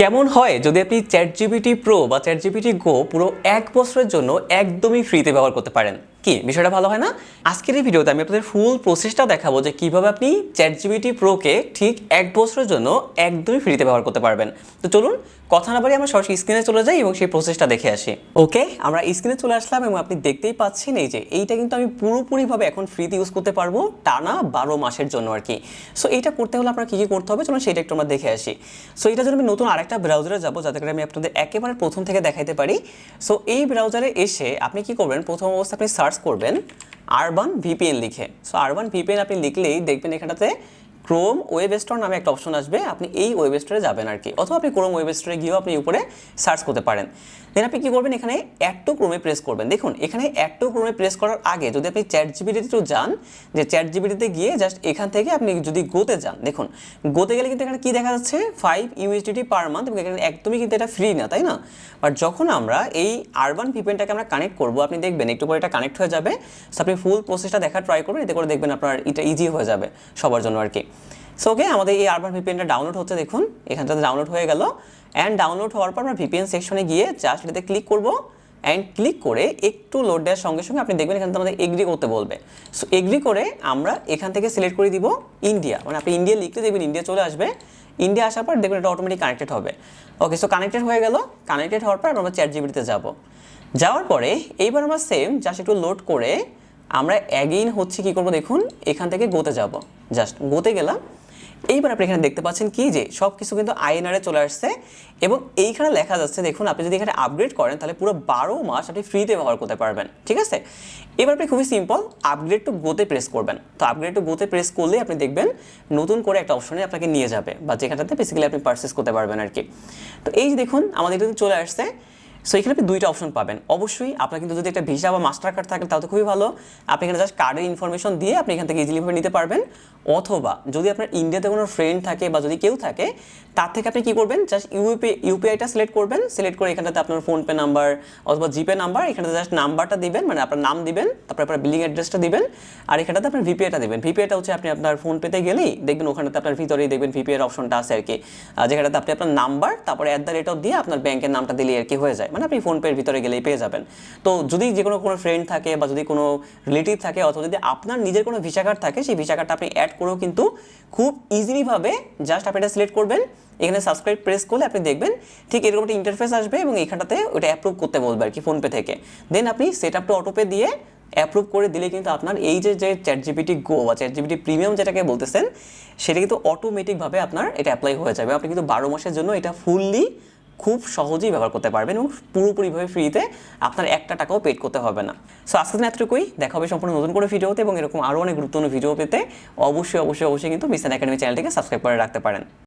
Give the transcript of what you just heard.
কেমন হয় যদি আপনি চ্যাট জিবিটি প্রো বা চ্যাট জিবিটি গো পুরো এক বছরের জন্য একদমই ফ্রিতে ব্যবহার করতে পারেন? কি? বিষয়টা ভালো হয় না? আজকের এই ভিডিওতে আমি আপনাদের ফুল প্রসেসটা দেখাবো যে কীভাবে আপনি চ্যাট জিবিটি প্রোকে ঠিক এক বছরের জন্য একদমই ফ্রিতে ব্যবহার করতে পারবেন। তো চলুন, কথা না বাড়ি আমরা সরাসরি স্ক্রিনে চলে যাই এবং সেই প্রসেসটা দেখে আসি। ওকে আমরা স্ক্রিনে চলে আসলাম এবং আপনি দেখতেই পাচ্ছেন এই যে এইটা কিন্তু আমি পুরোপুরিভাবে এখন ফ্রিতে ইউজ করতে পারব টানা বারো মাসের জন্য আর কি। সো এইটা করতে হলে আপনার কী কী করতে হবে? চলুন সেটা একটু আমরা দেখে আসি। সো এটার জন্য আমি নতুন আরেকটা ব্রাউজারে যাব যাতে করে আমি আপনাদের একেবারে প্রথম থেকে দেখাইতে পারি। সো এই ব্রাউজারে এসে আপনি কি করবেন? প্রথম অবস্থা আপনি সার্চ করবেন আরবান ভিপিএন লিখে। সো আরবান ভিপিএন আপনি লিখলেই দেখবেন এখানটাতে ক্রোম ওয়েব স্টোর নামে একটা অপশন আসবে, আপনি এই ওয়েব স্টোরে যাবেন আর কি অথবা আপনি ক্রোম ওয়েব স্টোরে গিয়েও আপনি উপরে সার্চ করতে পারেন। দেন আপনি কী করবেন, এখানে অ্যাড টু ক্রোমে প্রেস করবেন। দেখুন, এখানে অ্যাড টু ক্রোমে প্রেস করার আগে যদি আপনি চ্যাট জিবিটিতে একটু যান, যে চ্যাট জিবিটিতে গিয়ে জাস্ট এখান থেকে আপনি যদি গোতে যান, দেখুন গোতে গেলে কিন্তু এখানে কী দেখা যাচ্ছে? ফাইভ ইউএসডিটি পার মান্থ এবং এখানে একদমই কিন্তু এটা ফ্রি না, তাই না? বাট যখন আমরা এই আরবান ভিপিএনটাকে আমরা কানেক্ট করব, আপনি দেখবেন একটু পরে এটা কানেক্ট হয়ে যাবে। আপনি ফুল প্রসেসটা দেখা ট্রাই করবেন, এতে করে দেখবেন আপনার এটা ইজি হয়ে যাবে সবার জন্য আর কি সো ওকে আমাদের এই আরবান ভিপিএনটা ডাউনলোড হচ্ছে, দেখুন। এখানটাতে ডাউনলোড হয়ে গেল। অ্যান্ড ডাউনলোড হওয়ার পর আমরা ভিপিএন সেকশনে গিয়ে জাস্ট এটাতে ক্লিক করব। অ্যান্ড ক্লিক করে একটু লোড দেওয়ার সঙ্গে সঙ্গে আপনি দেখবেন এখানে আমাদের এগ্রি করতে বলবে। সো এগ্রি করে আমরা এখান থেকে সিলেক্ট করে দিব ইন্ডিয়া মানে আপনি ইন্ডিয়া লিখতে দেখবেন ইন্ডিয়া চলে আসবে। ইন্ডিয়া আসার পর দেখবেন এটা অটোমেটিক কানেক্টেড হবে। ওকে সো কানেক্টেড হয়ে গেল। কানেক্টেড হওয়ার পর আমরা চ্যাট জিবিটিতে যাব। যাওয়ার পরে এইবার আমরা সেম জাস্ট একটু লোড করে আমরা অ্যাগেইন হচ্ছে কি করব, দেখুন, এখান থেকে গোতে যাব। জাস্ট গোতে গেলাম। এইবার আপনি এখানে দেখতে পাচ্ছেন কি যে সব কিছু কিন্তু আইএনআরে চলে আসছে এবং এইখানে লেখা যাচ্ছে, দেখুন আপনি যদি এখানে আপগ্রেড করেন তাহলে পুরো বারো মাস আপনি ফ্রিতে ব্যবহার করতে পারবেন, ঠিক আছে? এবার আপনি খুবই সিম্পল আপগ্রেড টু গোতে প্রেস করবেন। তো আপগ্রেড টু গোতে প্রেস করলে আপনি দেখবেন নতুন করে একটা অপশনে আপনাকে নিয়ে যাবে বা যেখানটাতে বেসিক্যালি আপনি পারচেস করতে পারবেন আর কি তো এই যে দেখুন, আমাদের কিন্তু চলে আসছে সো এখানে আপনি দুইটা অপশন পাবেন। অবশ্যই আপনার কিন্তু যদি একটা ভিসা বা মাস্টার কার্ড থাকে তাহলে তো খুবই ভালো। আপনি এখানে জাস্ট কার্ডের ইনফরমেশন দিয়ে আপনি এখান থেকে ইজিলিভাবে নিতে পারবেন। অথবা যদি আপনার ইন্ডিয়াতে কোনো ফ্রেন্ড থাকে বা যদি কেউ থাকে, তার থেকে আপনি কী করবেন? জাস্ট ইউপি ইউপিআইটা সিলেক্ট করবেন। সিলেক্ট করে এখানটাতে আপনার ফোনপে নাম্বার অথবা জিপে নাম্বার এখানে জাস্ট নাম্বারটা দিবেন মানে আপনার নাম দিবেন, তারপরে আপনার বিলিং অ্যাড্রেসটা দিবেন, আর এখানটাতে আপনার ভিপিআইটা দিবেন। ভিপিআইটা হচ্ছে আপনি আপনার ফোনপেতে গেলেই দেখবেন ওখানেতে আপনার ভিতরেই দেখবেন ভিপিআইয়ের অপশনটা আছে আর কি। যেখানটাতে আপনি আপনার নাম্বার তারপরে অ্যাট দ্য রেট অফ দিয়ে আপনার ব্যাংকের নামটা দিলেই আর কি হয়ে যায়। মানে আপনি ফোনপের ভিতরে গেলেই পেয়ে যাবেন। তো যদি যে কোনো কোনো ফ্রেন্ড থাকে বা যদি কোনো রিলেটিভ থাকে অথবা যদি আপনার নিজের কোনো ভিসা কার্ড থাকে, সেই ভিসা কার্ডটা আপনি অ্যাড করেও কিন্তু খুব ইজিলিভাবে জাস্ট আপনি এটা সিলেক্ট করবেন। এখানে সাবস্ক্রাইব প্রেস করলে আপনি দেখবেন ঠিক এরকম একটা ইন্টারফেস আসবে এবং এখানটাতে ওটা অ্যাপ্রুভ করতে বলবে আর কি ফোনপে থেকে। দেন আপনি সেট আপটা অটোপে দিয়ে অ্যাপ্রুভ করে দিলে কিন্তু আপনার এই যে যে চ্যাট জিপিটি গো বা চ্যাট জিপিটি প্রিমিয়াম যেটাকে বলতেছেন, সেটা কিন্তু অটোমেটিকভাবে আপনার এটা অ্যাপ্লাই হয়ে যাবে। আপনি কিন্তু বারো মাসের জন্য এটা ফুললি খুব সহজেই ব্যবহার করতে পারবেন এবং পুরোপুরিভাবে ফ্রিতে আপনার একটা টাকাও পেড করতে হবে না। সো আজকে দিন এতটুকুই। দেখা হবে সম্পূর্ণ নতুন করে ভিডিওতে এবং এরকম আরও অনেক গুরুত্বপূর্ণ ভিডিও পেতে অবশ্যই অবশ্যই অবশ্যই কিন্তু মিসান একাডেমি চ্যানেলটিকে সাবস্ক্রাইব করে রাখতে পারেন।